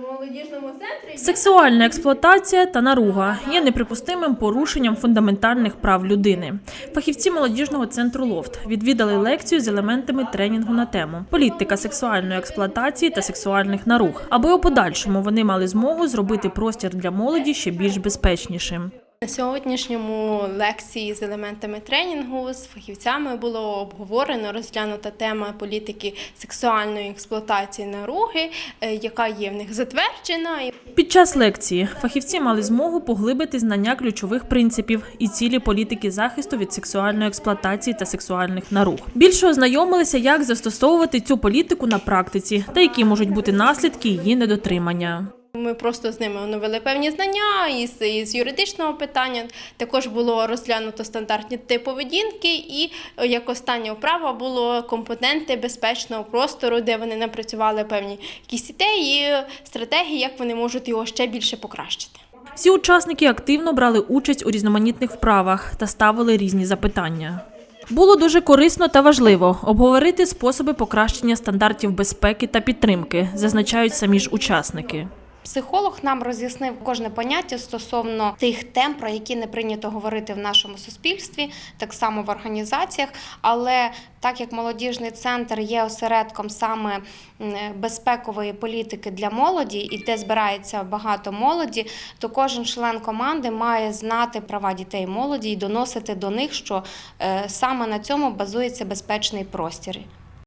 молодіжному центрі. Сексуальна експлуатація та наруга є неприпустимим порушенням фундаментальних прав людини. Фахівці молодіжного центру Лофт відвідали лекцію з елементами тренінгу на тему політика сексуальної експлуатації та сексуальних наруг, аби у подальшому вони мали змогу зробити простір для молоді ще більш безпечнішим. На сьогоднішньому лекції з елементами тренінгу з фахівцями було обговорено розглянута тема політики сексуальної експлуатації наруги, е, яка є в них затверджена. Під час лекції фахівці мали змогу поглибити знання ключових принципів і цілі політики захисту від сексуальної експлуатації та сексуальних наруг. Більше ознайомилися, як застосовувати цю політику на практиці та які можуть бути наслідки її недотримання. Ми просто з ними оновили певні знання із, із юридичного питання. Також було розглянуто стандартні типи поведінки, і е, як остання вправа було компоненти безпечного простору, де вони напрацювали певні якісь ідеї, стратегії, як вони можуть його ще більше покращити. Всі учасники активно брали участь у різноманітних вправах та ставили різні запитання. Було дуже корисно та важливо обговорити способи покращення стандартів безпеки та підтримки, зазначають самі ж учасники. Психолог нам роз'яснив кожне поняття стосовно тих тем, про які не прийнято говорити в нашому суспільстві, так само в організаціях. Але так як молодіжний центр є осередком саме безпекової політики для молоді, і де збирається багато молоді, то кожен член команди має знати права дітей молоді і доносити до них, що е, саме на цьому базується безпечний простір.